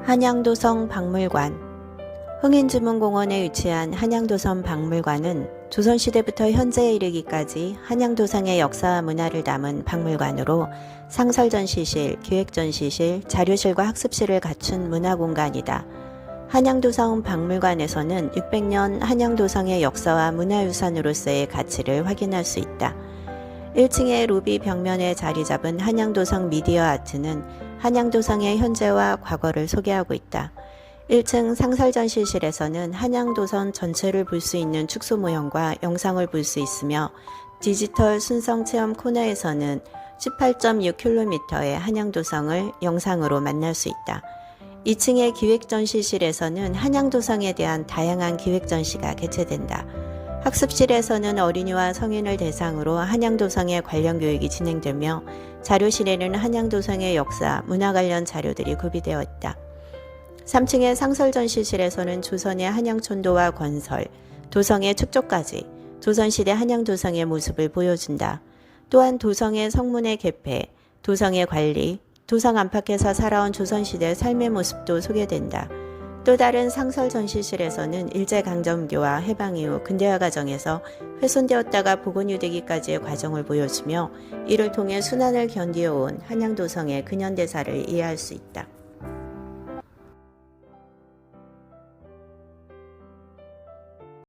한양도성 박물관 흥인주문공원에 위치한 한양도성 박물관은 조선시대부터 현재에 이르기까지 한양도성의 역사와 문화를 담은 박물관으로 상설전시실, 기획전시실, 자료실과 학습실을 갖춘 문화공간이다. 한양도성 박물관에서는 600년 한양도성의 역사와 문화유산으로서의 가치를 확인할 수 있다. 1층의 로비 벽면에 자리 잡은 한양도성 미디어 아트는 한양도성의 현재와 과거를 소개하고 있다. 1층 상설전시실에서는 한양도성 전체를 볼 수 있는 축소 모형과 영상을 볼 수 있으며 디지털 순성 체험 코너에서는 18.6km의 한양도성을 영상으로 만날 수 있다. 2층의 기획전시실에서는 한양도성에 대한 다양한 기획전시가 개최된다. 학습실에서는 어린이와 성인을 대상으로 한양도성의 관련 교육이 진행되며 자료실에는 한양도성의 역사, 문화 관련 자료들이 구비되어 있다. 3층의 상설전시실에서는 조선의 한양촌도와 건설, 도성의 축조까지 조선시대 한양도성의 모습을 보여준다. 또한 도성의 성문의 개폐, 도성의 관리, 도성 안팎에서 살아온 조선시대 삶의 모습도 소개된다. 또 다른 상설 전시실에서는 일제강점기와 해방 이후 근대화 과정에서 훼손되었다가 복원유되기까지의 과정을 보여주며 이를 통해 순환을 견디어온 한양도성의 근현대사를 이해할 수 있다.